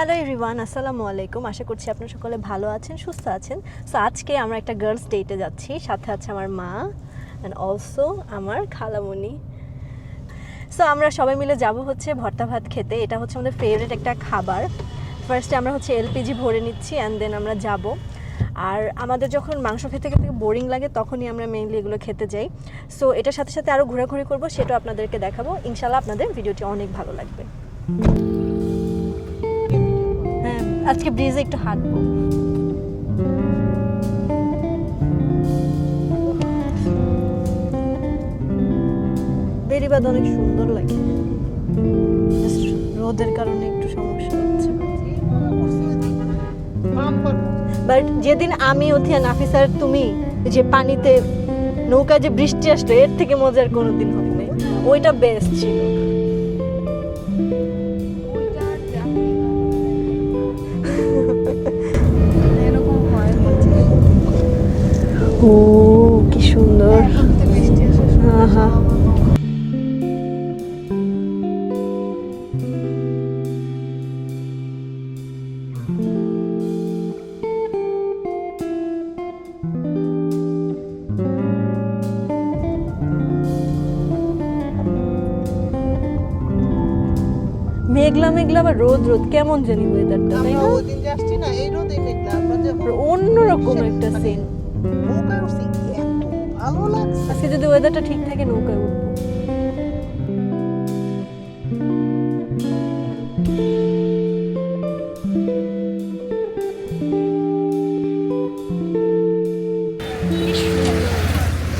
Hello everyone আসসালামু আলাইকুম আশা করছি আপনারা সকলে ভালো আছেন, সুস্থ আছেন। সো আজকে আমরা একটা গার্লস ডেটে যাচ্ছি। সাথে আছে আমার মা অ্যান্ড অলসো আমার খালামণি সো আমরা সবাই মিলে যাব হচ্ছে ভর্তা ভাত খেতে। এটা হচ্ছে আমাদের ফেভারিট একটা খাবার। ফার্স্টে আমরা হচ্ছে এলপিজি ভরে নিচ্ছি অ্যান্ড দেন আমরা যাব। আর আমাদের যখন মাংস খেতে খেতে বোরিং লাগে, তখনই আমরা মেইনলি এগুলো খেতে যাই। সো এটার সাথে সাথে আরও ঘোরাঘুরি করব সেটাও আপনাদেরকে দেখাবো। ইনশাল্লাহ আপনাদের ভিডিওটি অনেক ভালো লাগবে। আজকে ব্রিজে একটু হাঁটবো। বেরিবাদ অনেক সুন্দর লাগে। রোদের কারণে একটু সমস্যা হচ্ছে। বাট যেদিন আমি উঠি আর নাফিসার তুমি যে পানিতে নৌকা যে বৃষ্টি আসলো এর থেকে মজার কোনো দিন হয় নাই। ওইটা বেস্ট ছিল। মেঘলা মেঘলা আবার রোদ রোদ কেমন জানি ওয়েদারটা তাই না? ওই দিন যে না এই রোদে মেঘলা আমরা যখন অন্যরকম একটা মানে সিন নৌকায় উঠছি এত ভালো লাগছে। আজকে যদি ওয়েদারটা ঠিক থাকে নৌকায় উঠবো।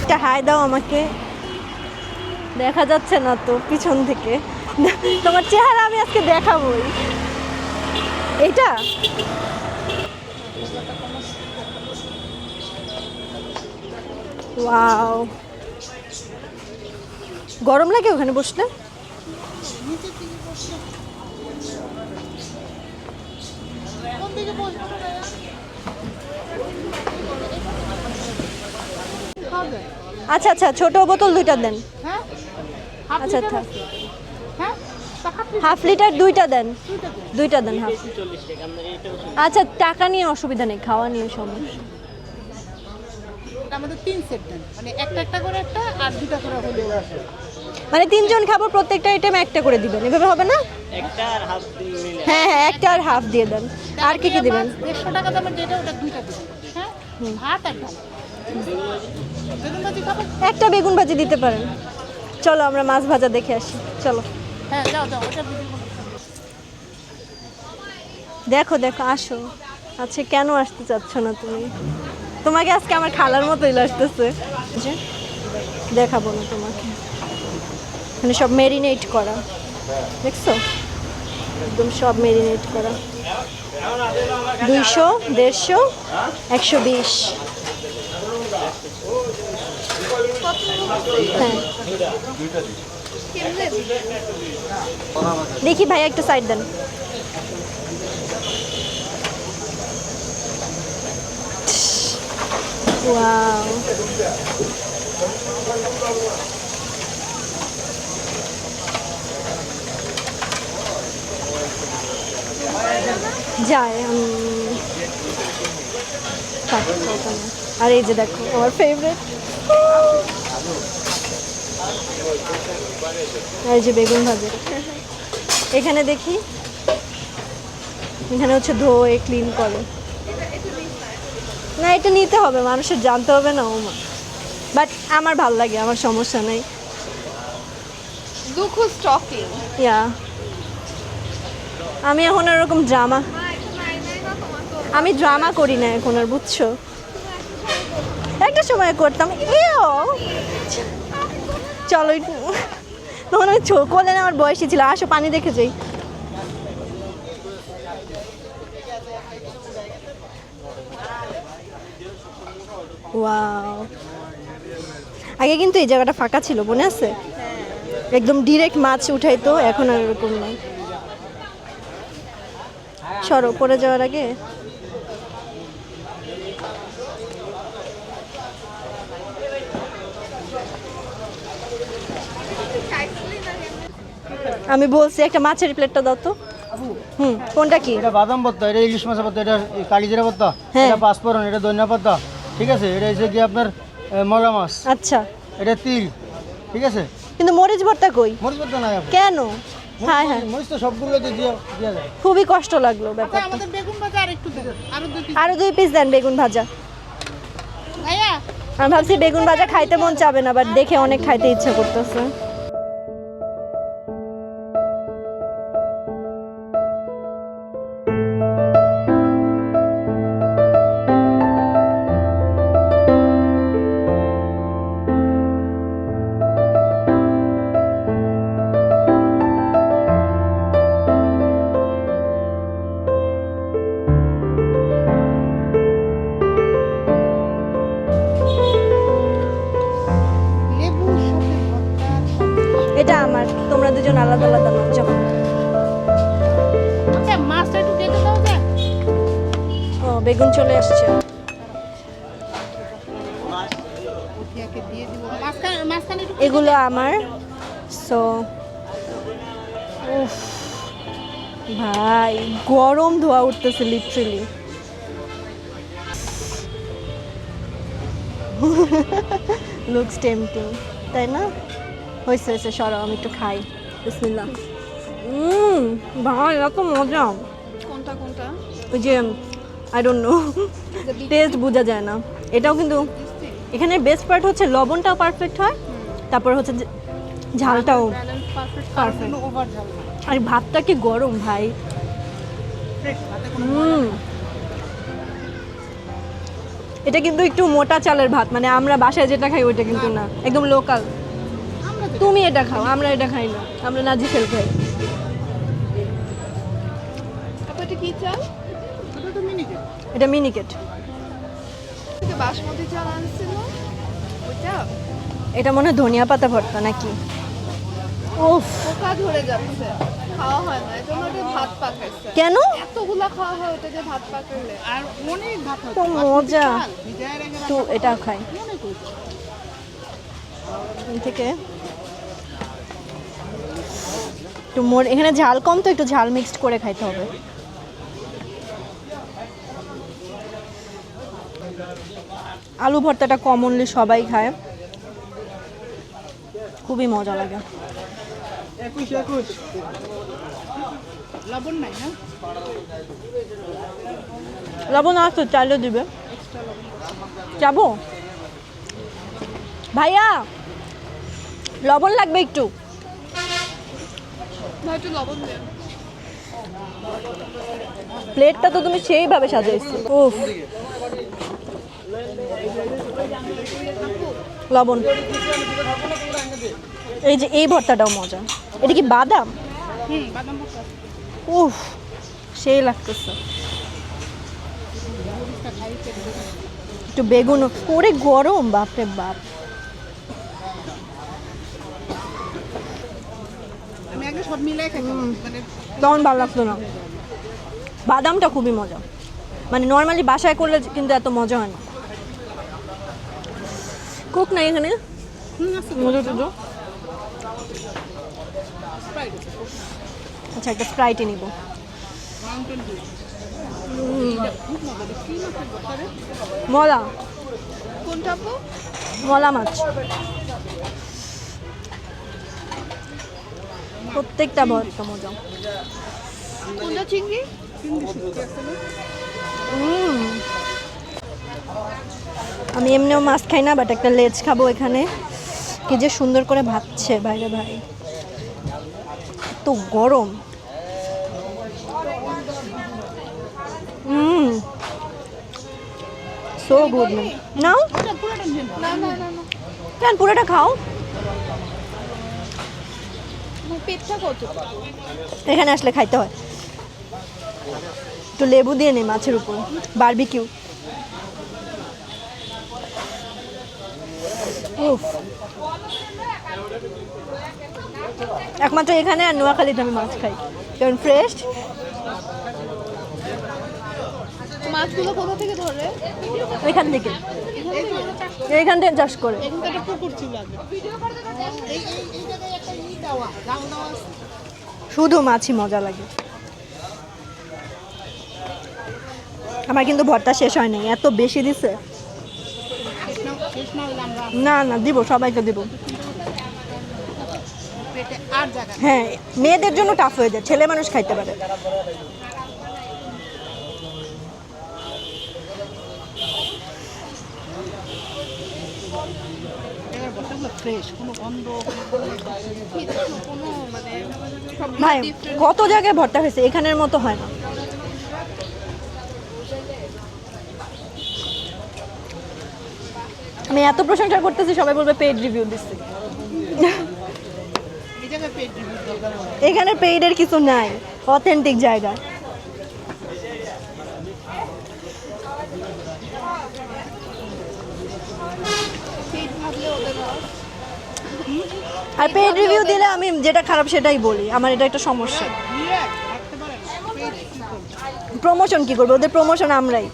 একটা হাই দাও আমাকে। দেখা যাচ্ছে না তো পিছন থেকে। তোমার চেহারা আমি আজকে দেখাবোই। এটা ওয়াও। গরম লাগে ওখানে বসলে? আচ্ছা আচ্ছা ছোট বোতল দুইটা দেন। আচ্ছা আচ্ছা, লিটার থাক। আছে? হ্যাঁ তা হাফ লিটার দুইটা দেন। দুইটা দেন হাফ। আচ্ছা টাকা নিয়ে অসুবিধা নেই খাওয়া নিয়ে সমস্যা। এটা আমাদের তিন সেট দেন। মানে একটা একটা করে একটা আর দুটা করে হলে মানে তিনজন খাব প্রত্যেকটা আইটেম একটা করে দিবেন। এভাবে হবে না? একটা আর হাফ মিলে। হ্যাঁ হ্যাঁ একটা আর হাফ দিয়ে দেন। আর কি কি দিবেন? দেড়শো টাকা দামের যেটা ওটা দুইটা দিবেন। হ্যাঁ? ভাত আর ডাল। একটা বেগুন ভাজি দিতে পারেন। চলো আমরা মাছ ভাজা দেখে আসি। চলো। হ্যাঁ দেখো দেখো, আসো। আচ্ছা কেন আসতে চাচ্ছ না তুমি? তোমাকে আজকে আমার খালার মতোই লাগতেছে। যে দেখাবো না তোমাকে। মানে সব মেরিনেট করা। দেখছ? একদম সব মেরিনেট করা। দুইশো, দেড়শো, একশো বিশ। হ্যাঁ। দেখি ভাই একটা সাইড দেন। ওয়াও যায়। আর এই যে দেখো আমার ফেভারিট এই যে বেগুন ভাজা। এখানে দেখি এখানে হচ্ছে ধোয়ে ক্লিন করে। না এটা নিতে হবে মানুষের জানতে হবে না ওমা। বাট আমার ভালো লাগে আমার সমস্যা নেই। দুঃখ স্টকিং ইয়া আমি এখন আর ওরকম ড্রামা আমি ড্রামা করি না এখন আর বুঝছ? একটা সময় করতাম ইয়ো চলো তখন আমি করলেন আমার বয়সী ছিল, আসো পানি দেখে যাই। ওয়াও। আগে কিন্তু এই জায়গাটা ফাঁকা ছিল, মনে আছে? একদম ডিরেক্ট মাছ উঠাইতো, এখন আর এরকম নাই। সরো, পড়ে যাওয়ার আগে। আমি বলছি একটা মাছের প্লেটটা দাও তো। হুম কোনটা কি? এটা বাদাম ভর্তা এটা ইলিশ মাছের ভর্তা এটা কালিজিরা ভর্তা হ্যাঁ। এটা পাঁচফোড়ন এটা ধনিয়া পাতা ঠিক আছে? এটা হচ্ছে কি আপনার মলা মাছ। আচ্ছা। এটা তিল ঠিক আছে? কিন্তু মরিচ ভর্তা কই? মরিচ ভর্তা নাই কেন? হ্যাঁ হ্যাঁ। মরিচ তো সবগুলোতে দিয়ে দেওয়া যায়। খুবই কষ্ট লাগল ব্যাপারটা। আমাদের বেগুন ভাজা আর একটু দেন আরও দুই পিস আরও দুই পিস দেন বেগুন ভাজা। ভাইয়া। আমি ভাবছি বেগুন ভাজা খাইতে মন চাবে না বাট দেখে অনেক খাইতে ইচ্ছা করতেছে। তোমরা দুজন আলাদা আলাদা নাও যাও আচ্ছা মাছটা একটু কেটে দাও যায় ও বেগুন চলে আসছে। এগুলো আমার। সো ভাই গরম ধোয়া উঠতেছে লিটারেলি লুকস টেম্পটিং তাই না? হয়েছে হয়েছে সরাও আমি একটু খাই। বিসমিল্লাহ। হুম ভাই এত মজা। কোনটা কোনটা? ওই যে আই ডোন্ট নো টেস্ট বোঝা যায় না। এটাও কিন্তু এখানে বেস্ট পার্ট হচ্ছে লবণটাও পারফেক্ট হয়। তারপর হচ্ছে ঝালটাও পারফেক্ট Perfect. পারফেক্ট ওভার ঝাল না আর ভাতটা কি গরম ভাই? হুম এটা কিন্তু একটু মোটা চালের ভাত মানে আমরা বাসায় যেটা খাই ওইটা কিন্তু না একদম লোকাল তুমি এটা খাও আমরা এটা খাই না। আমরা নাজি ফেল খাই। এটা কি চাল? ওটা তো মিনিট এটা মিনিকেট। বাসমতি চাল আনছিল। এটা মনে হয় ধনিয়া পাতা ভর্তা নাকি? উফ। পোকা ধরে যাচ্ছে। খাওয়া হয় না এজন্য ওটা ভাত পাকাইছে। কেন? এতগুলা খাওয়া হয় ওটা ভাত পাকাইলে। আর অনেক ভাত হয়। তো মজা। এটা খাই। থেকে একটু মোর এখানে ঝাল কম তো একটু ঝাল মিক্সড করে খাইতে হবে। আলু ভর্তাটা কমনলি সবাই খায়। খুবই মজা লাগে। লবণ নাই না লবণ আসতো চাইলে দিবে। যাব? ভাইয়া লবণ লাগবে একটু না একটু লবণ দেন প্লেটটা তো তুমি সেইভাবে সাজাইছো। উফ। লবণ। এই যে এই ভর্তাটাও মজা। এটা কি বাদাম? উফ সেই লাগতেছে। একটু বেগুন ওরে গরম বাপরে বাপ আমি আগে সব মিলাই মানে তখন ভালো লাগতো না। বাদামটা খুবই মজা। মানে নর্মালি বাসায় করলে কিন্তু এত মজা হয় না। কোক নাই এখানে? মজা টুজো? আচ্ছা একটা স্প্রাইটে নিব। মলা। কোনটা মলা মাছ। প্রত্যেকটা ভর্তা মজা কোনটা চিংড়ি। আমি এমনিও মাছ খাই না বাট একটা লেজ খাব এখানে। কি যে সুন্দর করে ভাবছে বাইরে ভাই। তো গরম। হুম সো গুড নাও। কেন পুরোটা খাও আমার পেটটা কত? এখানে আসলে খাইতে হয়। একটু লেবু দিয়ে নেই মাছের উপর, বারবিকিউ। একমাত্র এখানে আর নোয়াখালীতে আমি মাছ খাই। কারণ ফ্রেশ মাছগুলো কোথা থেকে ধরে এখান থেকে। এইখান থেকে চাষ করে। পুকুর ছিল শুধু মাছই মজা লাগে। আমার কিন্তু ভর্তা শেষ হয় নাই এত বেশি দিছে। না না দিব সবাইকে দিব। হ্যাঁ মেয়েদের জন্য টাফ হয়ে যায় ছেলে মানুষ খাইতে পারে। ফ্রেশ কোনো গন্ধ কোনো মানে ভাই কত জায়গায় ভর্তা হয়েছে? এখানের মতো হয় না। আমি এত প্রশংসা করতেছি সবাই বলবে পেড রিভিউ দিচ্ছি। এখানে পেইডের কিছু নাই অথেন্টিক জায়গা। আর পেইড রিভিউ দিলে আমি যেটা খারাপ সেটাই বলি। আমার এটা একটা সমস্যা। প্রমোশন কি করবে? ওদের প্রমোশন আমরাই।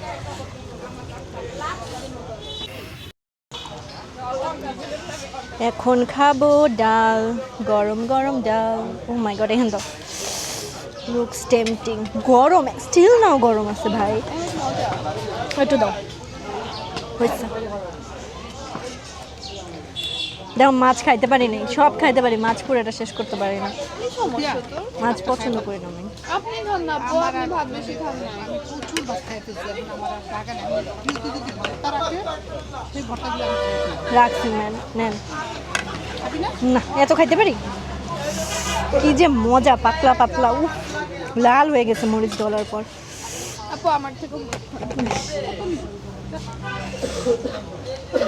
এখন খাব ডাল, গরম গরম ডাল। ও মাই গড এখান তো লুকস টেম্পটিং গরম স্টিল নাও গরম আছে ভাই। একটু দাও। হয়েছে। দেখো মাছ খাইতে পারি নাই সব খাইতে পারি মাছ পুরোটা শেষ করতে পারি না? মাছ পছন্দ করি না আমি। আপনি খান না আপু আপনি ভাত বেশি খান না। আমি প্রচুর ভাত খাইতেছি আমার টাকা নেই। যদি ভর্তা রাখে সেই ভর্তাগুলো রাখছি ম্যাম নেন। না? এত খাইতে পারি? কি যে মজা পাতলা পাতলা উফ লাল হয়ে গেছে মরিচ ডলার পর। আপু আমার থেকে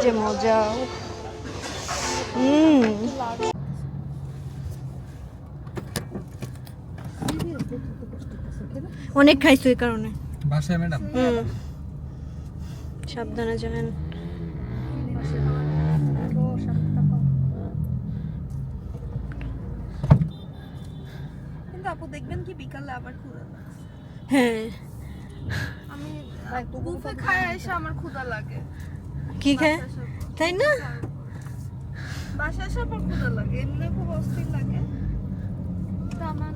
যে মজা অনেক খাইছো এই কারণে। বাসায় ম্যাডাম? সাবধানে যাবেন। কিন্তু আপু দেখবেন কি বিকালে আবার ক্ষুধা হ্যাঁ। আমি বুফে খায় এসে আমার ক্ষুধা লাগে। কি খায়? তাই না? এসে আবার ক্ষুধা লাগে এমনি খুব অস্থির লাগে। তা আমার